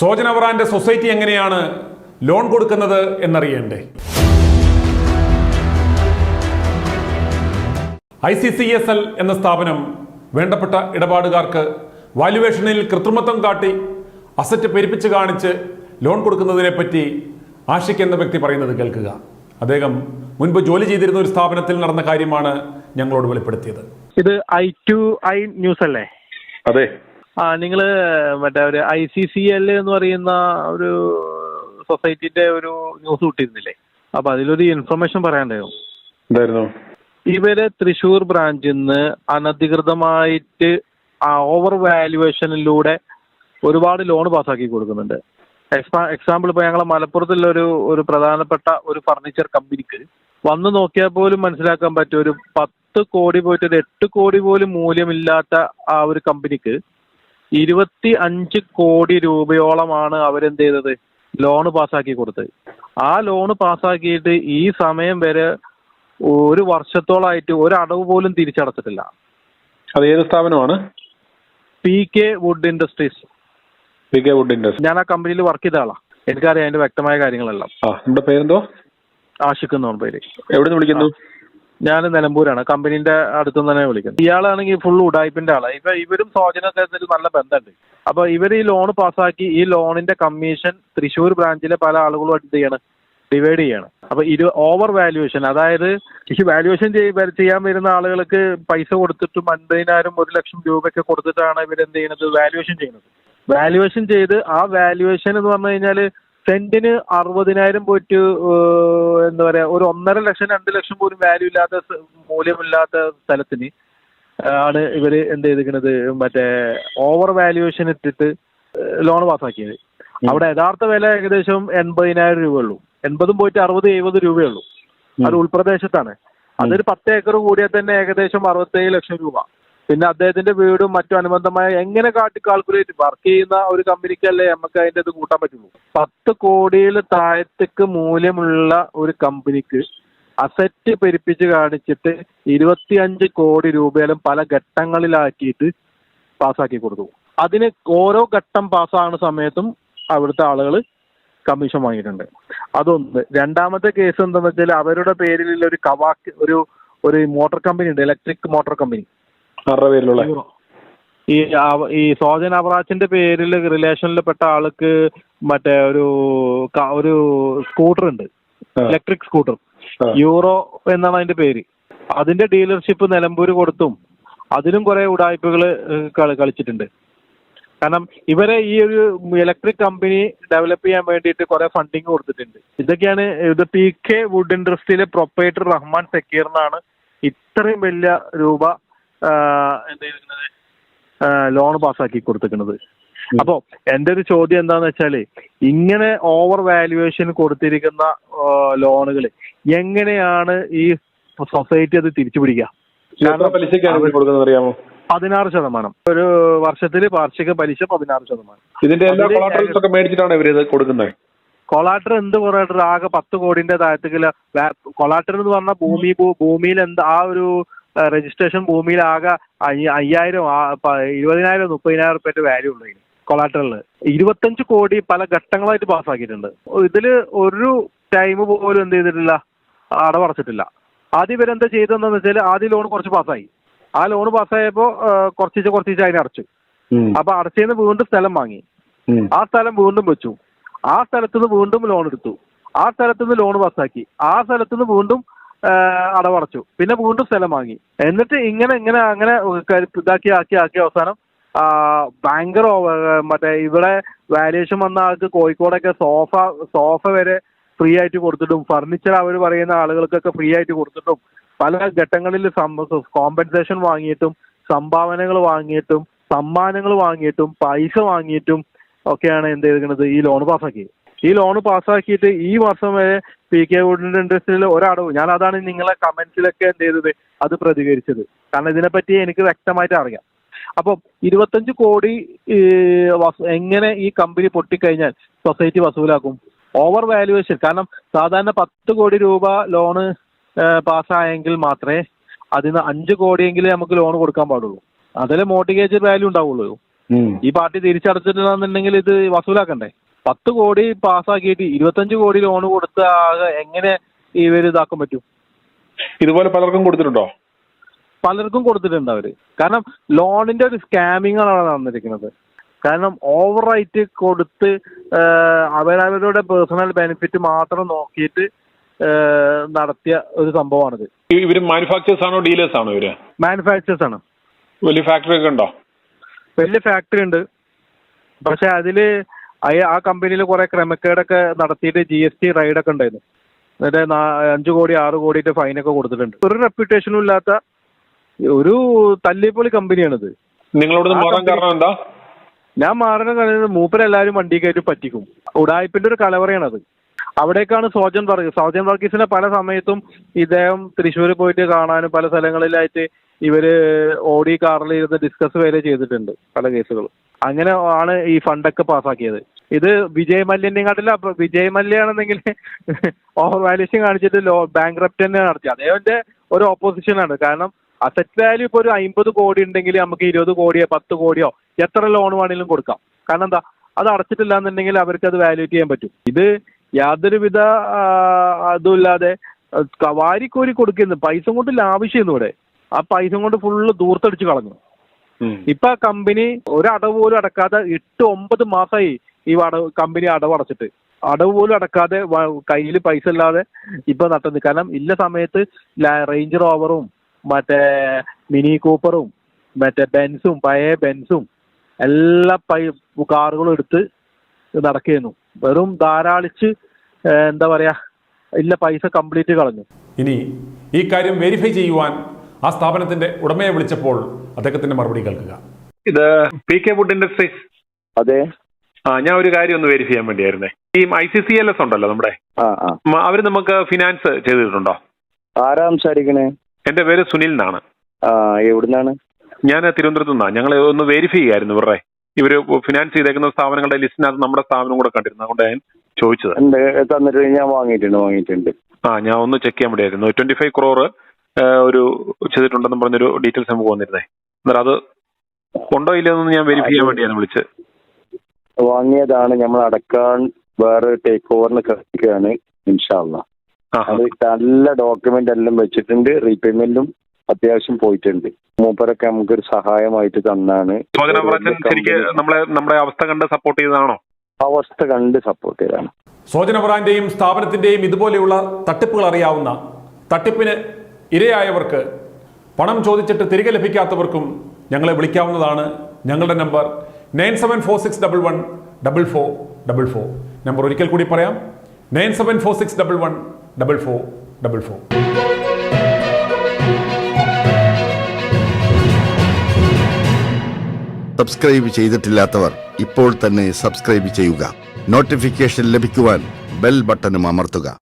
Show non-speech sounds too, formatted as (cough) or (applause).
സോജന brand society എങ്ങനെയാണ് loan കൊടുക്കുന്നത് എന്നറിയണ്ടേ? I C C S L എന്ന സ്ഥാപനം വേണ്ടപ്പെട്ട ഇടപാടുകാർക്ക് വാല്യുവേഷനിൽ കൃത്രിമത്വം കാട്ടി അസറ്റ് പെരുപ്പിച്ച് കാണിച്ച് ലോൺ കൊടുക്കുന്നതിനെ പറ്റി ആഷിഖ് എന്ന വ്യക്തി പറയുന്നത് കേൾക്കുക. അദ്ദേഹം മുൻപ് ജോലി ചെയ്തിരുന്ന ഒരു സ്ഥാപനത്തിൽ നടന്ന കാര്യമാണ് ഞങ്ങളോട് വെളിപ്പെടുത്തിയത്. ഇത് ഐ ടു ഐ ന്യൂസ് അല്ലേ അതെ. ആ നിങ്ങൾ മറ്റേ ഒരു ഐ സി സി എൽ എന്ന് പറയുന്ന ഒരു സൊസൈറ്റിന്റെ ഒരു ന്യൂസ് കിട്ടിയിരുന്നില്ലേ? അപ്പൊ അതിലൊരു ഇൻഫർമേഷൻ പറയാണ്ടായിരുന്നു എന്തായിരുന്നു? ഇവർ തൃശൂർ ബ്രാഞ്ചിൽ നിന്ന് അനധികൃതമായിട്ട് ഓവർ വാല്യുവേഷനിലൂടെ ഒരുപാട് ലോൺ പാസ്സാക്കി കൊടുക്കുന്നുണ്ട്. എക്സാ എക്സാമ്പിൾ ഇപ്പോൾ ഞങ്ങളെ മലപ്പുറത്തുള്ള ഒരു ഒരു പ്രധാനപ്പെട്ട ഒരു ഫർണിച്ചർ കമ്പനിക്ക് വന്ന് നോക്കിയാൽ പോലും മനസ്സിലാക്കാൻ പറ്റും ഒരു പത്ത് കോടി പോയിട്ട് ഒരു എട്ട് കോടി പോലും മൂല്യമില്ലാത്ത ആ ഒരു കമ്പനിക്ക് ഇരുപത്തി അഞ്ച് കോടി രൂപയോളമാണ് അവരെന്ത് ചെയ്തത്? ലോണ് പാസ്സാക്കി കൊടുത്തത് ആ ലോണ് പാസ്സാക്കിയിട്ട് ഈ സമയം വരെ ഒരു വർഷത്തോളായിട്ട് ഒരു അടവ് പോലും തിരിച്ചടച്ചിട്ടില്ല. അത് ഏത് സ്ഥാപനമാണ്? P K wood industries. P K wood industries. ഞാൻ ആ കമ്പനിയിൽ വർക്ക് ചെയ്ത ആളാ. എനിക്കറിയാം അതിന്റെ വ്യക്തമായ കാര്യങ്ങളെല്ലാം. ആ നമ്മുടെ പേരെന്തോ? ആഷിഖ് എന്നാണ് പേര്. എവിടെ നിന്ന് വിളിക്കുന്നു? ഞാൻ നിലമ്പൂരാണ്. കമ്പനീന്റെ അടുത്തു തന്നെ വിളിക്കുന്നത്. ഇയാളാണെങ്കിൽ ഫുൾ ഉടായ്പിന്റെ ആളാണ് ഇപ്പൊ ഇവരും സോജനൊക്കെ ഒരു നല്ല ബന്ധമുണ്ട്. അപ്പൊ ഇവർ ഈ ലോൺ പാസ്സാക്കി ഈ ലോണിന്റെ കമ്മീഷൻ തൃശ്ശൂർ ബ്രാഞ്ചിലെ പല ആളുകളും എന്ത് ചെയ്യണം? ഡിവൈഡ് ചെയ്യണം. അപ്പൊ ഇത് ഓവർ വാല്യുവേഷൻ അതായത് ഈ വാല്യുവേഷൻ ചെയ്യാൻ വരുന്ന ആളുകൾക്ക് പൈസ കൊടുത്തിട്ടും അൻപതിനായിരം ഒരു ലക്ഷം രൂപയൊക്കെ കൊടുത്തിട്ടാണ് ഇവരെന്ത് ചെയ്യുന്നത്? വാല്യുവേഷൻ ചെയ്യുന്നത്. വാല്യുവേഷൻ ചെയ്ത് ആ വാല്യുവേഷൻ എന്ന് പറഞ്ഞു കഴിഞ്ഞാൽ സെന്റിന് അറുപതിനായിരം പോയിട്ട് എന്താ പറയാ ഒരു ഒന്നര ലക്ഷം രണ്ട് ലക്ഷം പോലും വാല്യൂ ഇല്ലാത്ത മൂല്യമില്ലാത്ത സ്ഥലത്തിന് ആണ് ഇവർ എന്ത് ചെയ്തിരിക്കുന്നത്? മറ്റേ ഓവർ വാല്യുവേഷൻ ഇട്ടിട്ട് ലോൺ പാസ്സാക്കിയത് അവിടെ യഥാർത്ഥ വില ഏകദേശം എൺപതിനായിരം രൂപയുള്ളൂ. എൺപതും പോയിട്ട് അറുപത് എഴുപത് രൂപയുള്ളൂ. അത് ഉൾപ്രദേശത്താണ്. അതൊരു പത്ത് ഏക്കർ കൂടിയാൽ തന്നെ ഏകദേശം അറുപത്തേഴ് ലക്ഷം രൂപ. പിന്നെ അദ്ദേഹത്തിന്റെ വീടും മറ്റു അനുബന്ധമായ എങ്ങനെ കാട്ടി കാൽക്കുലേറ്റ് വർക്ക് ചെയ്യുന്ന ഒരു കമ്പനിക്കല്ലേ നമുക്ക് അതിന്റെ ഇത് കൂട്ടാൻ പറ്റുള്ളൂ. പത്ത് കോടിയിൽ താഴത്തേക്ക് മൂല്യമുള്ള ഒരു കമ്പനിക്ക് അസറ്റ് പെരുപ്പിച്ച് കാണിച്ചിട്ട് ഇരുപത്തിയഞ്ച് കോടി രൂപയിലും പല ഘട്ടങ്ങളിലാക്കിയിട്ട് പാസ്സാക്കി കൊടുത്തു. അതിന് ഓരോ ഘട്ടം പാസ്സാകുന്ന സമയത്തും അവിടുത്തെ ആളുകൾ കമ്മീഷൻ വാങ്ങിയിട്ടുണ്ട്. അതൊന്ന്. രണ്ടാമത്തെ കേസ് എന്താണെന്ന് വെച്ചാൽ അവരുടെ പേരിലുള്ള ഒരു കവാക്ക് ഒരു ഒരു മോട്ടോർ കമ്പനി ഉണ്ട് ഇലക്ട്രിക് മോട്ടോർ കമ്പനി ആരുടെ പേരിലുള്ള? ഈ ഈ സോജൻ അബ്രാച്ചിന്റെ പേരിൽ റിലേഷനിൽപ്പെട്ട ആൾക്ക് മറ്റേ ഒരു ഒരു സ്കൂട്ടർ ഉണ്ട്. Electric scooter. യൂറോ എന്നാണ് അതിന്റെ പേര്. അതിന്റെ ഡീലർഷിപ്പ് നിലമ്പൂർ കൊടുത്തും അതിലും കുറെ ഉടായ്പകൾ കളിച്ചിട്ടുണ്ട്. കാരണം ഇവരെ ഈ ഒരു ഇലക്ട്രിക് കമ്പനി ഡെവലപ്പ് ചെയ്യാൻ വേണ്ടിയിട്ട് കുറെ ഫണ്ടിങ് കൊടുത്തിട്ടുണ്ട്. ഇതൊക്കെയാണ് ഇത് പി കെ വുഡ് ഇൻഡസ്ട്രിയിലെ പ്രൊപ്പറേറ്റർ റഹ്മാൻ സക്കീറിനാണ് ഇത്രയും വലിയ രൂപ എന്ത് ചെയ്തിരിക്കുന്നത്? ലോൺ പാസ്സാക്കി കൊടുത്തിരിക്കുന്നത്. അപ്പോ എന്റെ ഒരു ചോദ്യം എന്താന്ന് വെച്ചാൽ ഇങ്ങനെ ഓവർ വാല്യുവേഷൻ കൊടുത്തിരിക്കുന്ന ലോണുകൾ എങ്ങനെയാണ് ഈ സൊസൈറ്റി അത് തിരിച്ചു പിടിക്കുക പതിനാറ് ശതമാനം. ഒരു വർഷത്തിൽ വാർഷിക പലിശ പതിനാറ് ശതമാനം. ഇതിന്റെ എല്ലാ കൊടുക്കുന്നത്? കൊളാട്ടർ എന്ത് കൊളാട്ടർ ആകെ പത്ത് കോടിന്റെ താഴത്തേക്കില്ല കൊളാട്ടർ എന്ന് പറഞ്ഞാൽ ഭൂമി ഭൂമിയിൽ എന്താ ആ ഒരു രജിസ്ട്രേഷൻ ഭൂമിയിൽ ആകെ അയ്യ- അയ്യായിരം ഇരുപതിനായിരം മുപ്പതിനായിരം റുപ്യന്റെ വാല്യൂ ഉള്ളു ഇതിന് കൊളാട്ടറിൽ ഇരുപത്തഞ്ച് കോടി പല ഘട്ടങ്ങളായിട്ട് പാസ്സാക്കിയിട്ടുണ്ട് ഇതിൽ ഒരു ടൈം പോലും എന്ത് ചെയ്തിട്ടില്ല അടവടച്ചിട്ടില്ല. ആദ്യം ഇവരെന്താ ചെയ്തതെന്ന് വെച്ചാൽ ആദ്യം ലോൺ കുറച്ച് പാസ്സായി ആ ലോൺ പാസ്സായപ്പോ കുറച്ചിച്ച് കുറച്ചിച്ച് അതിനെ അടച്ചു. അപ്പൊ അടച്ചതിന് വീണ്ടും സ്ഥലം വാങ്ങി. ആ സ്ഥലം വീണ്ടും വെച്ചു. ആ സ്ഥലത്ത് നിന്ന് വീണ്ടും ലോൺ എടുത്തു. ആ സ്ഥലത്ത് നിന്ന് ലോൺ പാസ്സാക്കി ആ സ്ഥലത്ത് നിന്ന് വീണ്ടും അടവടച്ചു. പിന്നെ വീണ്ടും സ്ഥലം വാങ്ങി. എന്നിട്ട് ഇങ്ങനെ ഇങ്ങനെ അങ്ങനെ ഇതാക്കി ആക്കി ആക്കി അവസാനം ഭയങ്കര മറ്റേ ഇവിടെ വാല്യുവേഷൻ വന്ന ആൾക്ക് കോഴിക്കോടൊക്കെ സോഫ സോഫ വരെ ഫ്രീ ആയിട്ട് കൊടുത്തിട്ടും ഫർണിച്ചർ അവർ പറയുന്ന ആളുകൾക്കൊക്കെ ഫ്രീ ആയിട്ട് കൊടുത്തിട്ടും പല ഘട്ടങ്ങളിൽ കോമ്പൻസേഷൻ വാങ്ങിയിട്ടും സംഭാവനകൾ വാങ്ങിയിട്ടും സമ്മാനങ്ങൾ വാങ്ങിയിട്ടും പൈസ വാങ്ങിയിട്ടും ഒക്കെയാണ് എന്ത് ചെയ്തിരിക്കുന്നത് ഈ ലോൺ പാസ്സാക്കിയത് ഈ ലോൺ പാസ്സാക്കിയിട്ട് ഈ വർഷം വരെ പി കെ വുഡിന്റെ ഇൻട്രസ്റ്റിൽ ഒരടവ് ഞാൻ അതാണ് നിങ്ങളെ കമന്റ്സിലൊക്കെ എന്ത് ചെയ്തത്? അത് പ്രതികരിച്ചത്. കാരണം ഇതിനെപ്പറ്റി എനിക്ക് വ്യക്തമായിട്ട് അറിയാം. അപ്പം ഇരുപത്തഞ്ച് കോടി എങ്ങനെ ഈ കമ്പനി പൊട്ടിക്കഴിഞ്ഞാൽ സൊസൈറ്റി വസൂലാക്കും? ഓവർ വാല്യുവേഷൻ കാരണം സാധാരണ പത്ത് കോടി രൂപ ലോണ് പാസ്സായെങ്കിൽ മാത്രമേ അതിന് അഞ്ച് കോടിയെങ്കിലും നമുക്ക് ലോൺ കൊടുക്കാൻ പാടുള്ളൂ. അതിലെ മോട്ടിഗേജ് വാല്യൂ ഉണ്ടാവുള്ളൂ. ഈ പാർട്ടി തിരിച്ചടച്ചിട്ടില്ലെന്നുണ്ടെങ്കിൽ ഇത് വസൂലാക്കണ്ടേ? പത്ത് കോടി പാസ്സാക്കിയിട്ട് ഇരുപത്തഞ്ച് കോടി ലോൺ കൊടുത്ത ആകെ എങ്ങനെ ഇവർ ഇതാക്കാൻ പറ്റും? ഇതുപോലെ പലർക്കും കൊടുത്തിട്ടുണ്ടോ? പലർക്കും കൊടുത്തിട്ടുണ്ട് അവർ. കാരണം ലോണിന്റെ ഒരു സ്കാമിംഗ് ആണ് അവിടെ നടന്നിരിക്കുന്നത്. കാരണം ഓവറായിട്ട് കൊടുത്ത് അവരവരുടെ പേഴ്സണൽ ബെനിഫിറ്റ് മാത്രം നോക്കിയിട്ട് നടത്തിയ ഒരു സംഭവമാണിത്. ഇവർ മാനുഫാക്ചേഴ്സ് ആണോ ഡീലേഴ്സ് ആണോ ഇവർ? മാനുഫാക്ചേഴ്സ് ആണ്. വലിയ ഫാക്ടറി ഒക്കെ ഉണ്ടോ? വലിയ ഫാക്ടറി ഉണ്ട്. പക്ഷെ അതിൽ അയ- ആ കമ്പനിയിൽ കുറെ ക്രമക്കേടൊക്കെ നടത്തിയിട്ട് ജി എസ് ടി റൈഡൊക്കെ ഉണ്ടായിരുന്നു. എന്നിട്ട് അഞ്ച് കോടി ആറ് കോടിയിട്ട് ഫൈനൊക്കെ കൊടുത്തിട്ടുണ്ട്. ഒരു റെപ്യൂട്ടേഷനും ഇല്ലാത്ത ഒരു തല്ലിപ്പൊളി കമ്പനിയാണിത്. നിങ്ങളോട് ഞാൻ മാറാൻ കാരണം എന്താ ഞാൻ മാറുന്ന കാരണം മൂപ്പരെല്ലാവരും വണ്ടി കയറ്റി പറ്റിക്കും. ഉടായ്പിന്റെ ഒരു കലവറയാണത് അവിടേക്കാണ് സോജൻ വർഗീസ്. സോജൻ വർഗീസിനെ പല സമയത്തും ഇദ്ദേഹം തൃശ്ശൂർ പോയിട്ട് കാണാനും പല സ്ഥലങ്ങളിലായിട്ട് ഇവർ ഓടി കാറിൽ ഇരുന്ന് ഡിസ്കസ് വരെ ചെയ്തിട്ടുണ്ട് പല കേസുകളും അങ്ങനെ ആണ് ഈ ഫണ്ടൊക്കെ പാസ്സാക്കിയത് ഇത് വിജയ് മല്യനെക്കാട്ടില്ല വിജയ് മല്യാണെന്നെങ്കിൽ (laughs) ഓവർ വാല്യൂഷൻ കാണിച്ചിട്ട് ലോ ബാങ്ക് തന്നെ നടത്തി. അദ്ദേഹത്തിന്റെ ഒരു ഓപ്പോസിഷനാണ് കാരണം അസറ്റ് വാല്യൂ ഇപ്പൊ ഒരു അമ്പത് കോടി ഉണ്ടെങ്കിൽ നമുക്ക് ഇരുപത് കോടിയോ പത്ത് കോടിയോ എത്ര ലോൺ വേണമെങ്കിലും കൊടുക്കാം. കാരണം എന്താ? അത് അടച്ചിട്ടില്ല എന്നുണ്ടെങ്കിൽ അവർക്ക് അത് വാല്യൂറ്റ് ചെയ്യാൻ പറ്റും. ഇത് യാതൊരുവിധ അതുമില്ലാതെ വാരിക്കോരി കൊടുക്കുന്നു. പൈസ കൊണ്ട് ലാഭിച്ചിരുന്നു ഇവിടെ. ആ പൈസ കൊണ്ട് ഫുള്ള് ദൂർത്തടിച്ചു കളഞ്ഞു. ഇപ്പൊ ആ കമ്പനി ഒരടവ് പോലും അടക്കാതെ എട്ട് ഒമ്പത് മാസമായി ഈ അടവ് കമ്പനി അടവ് അടച്ചിട്ട്. അടവ് പോലും അടക്കാതെ കയ്യിൽ പൈസ ഇല്ലാതെ ഇപ്പൊ നട്ടത്. കാരണം ഇല്ല സമയത്ത് റേഞ്ച് റോവറും മറ്റേ മിനി കൂപ്പറും മറ്റേ ബെൻസും പഴയ ബെൻസും എല്ലാ പൈ കാറുകളും എടുത്ത് നടക്കുന്നു. വെറും ധാരാളിച്ച് എന്താ പറയാ ഇല്ല പൈസ കംപ്ലീറ്റ് കളഞ്ഞു. ഇനി ഈ കാര്യം വെരിഫൈ ചെയ്യുവാൻ ആ സ്ഥാപനത്തിന്റെ ഉടമയെ വിളിച്ചപ്പോൾ അദ്ദേഹത്തിന്റെ മറുപടി കേൾക്കുക. ഇത് പി കെ ഫുഡ് ഇൻഡസ്ട്രീസ്. അതെ. ആ ഞാൻ ഒരു കാര്യം ഒന്ന് വെരിഫൈ ചെയ്യാൻ വേണ്ടിയായിരുന്നേ. ഈ I C C L S ഉണ്ടല്ലോ നമ്മുടെ? ആ അവർ നമുക്ക് ഫിനാൻസ് ചെയ്തിട്ടുണ്ടോ? ആരാ സംസാരിക്കണേ? എന്റെ പേര് സുനിൽ എന്നാണ്. ആ എവിടുന്നാണ്? ഞാൻ തിരുവനന്തപുരത്ത് നിന്നാണ് ഞങ്ങൾ ഒന്ന് വെരിഫൈ ചെയ്യായിരുന്നു ഇവരുടെ. ഇവർ ഫിനാൻസ് ചെയ്തേക്കുന്ന സ്ഥാപനങ്ങളുടെ ലിസ്റ്റിനകത്ത് നമ്മുടെ സ്ഥാപനം കൂടെ കണ്ടിരുന്നു. അതുകൊണ്ട് ഞാൻ ചോദിച്ചത്. തന്നിട്ട് ഞാൻ വാങ്ങിയിട്ടുണ്ട് വാങ്ങിയിട്ടുണ്ട്. ആ ഞാൻ ഒന്ന് ചെക്ക് ചെയ്യാൻ വേണ്ടിയായിരുന്നു. ട്വന്റി ഫൈവ് ക്രോർ ഒരു ചെയ്തിട്ടുണ്ടെന്ന് പറഞ്ഞൊരു ഡീറ്റെയിൽസ് നമുക്ക് വന്നിരുന്നേ. അന്നേരം അത് ഉണ്ടോ ഇല്ലയോ എന്ന് ഞാൻ വെരിഫൈ ചെയ്യാൻ വേണ്ടിയാണ് വിളിച്ചത്. വാങ്ങിയതാണ് നമ്മൾ അടക്കാൻ വേറെ ടേക്ക് ഓവറിന് കഴിക്കുകയാണ് ഇൻഷാല്ല ആ അത് നല്ല ഡോക്യുമെന്റ് എല്ലാം വെച്ചിട്ടുണ്ട് റീപേയ്മെന്റും അത്യാവശ്യം പോയിട്ടുണ്ട്. മൂപ്പരൊക്കെ നമുക്ക് ഒരു സഹായമായിട്ട് തന്നാണ് നമ്മളെ നമ്മുടെ അവസ്ഥ കണ്ട് സപ്പോർട്ട് ചെയ്തതാണോ? അവസ്ഥ കണ്ട് സപ്പോർട്ട് ചെയ്താണ് സോജന ബ്രാൻഡേയും സ്ഥാപനത്തിന്റെയും ഇതുപോലെയുള്ള തട്ടിപ്പുകൾ അറിയാവുന്ന തട്ടിപ്പിന് ഇരയായവർക്ക് പണം ചോദിച്ചിട്ട് തിരികെ ലഭിക്കാത്തവർക്കും ഞങ്ങളെ വിളിക്കാവുന്നതാണ് ഞങ്ങളുടെ number. Nine seven four six double one double four double four. Number ഒരിക്കൽ കൂടി പറയാം. Nine seven four six double one double four. Double four subscribe ചെയ്തിട്ടില്ലാത്തവർ ഇപ്പോൾ തന്നെ സബ്സ്ക്രൈബ് ചെയ്യുക. നോട്ടിഫിക്കേഷൻ ലഭിക്കുവാൻ ബെൽ ബട്ടണും അമർത്തുക.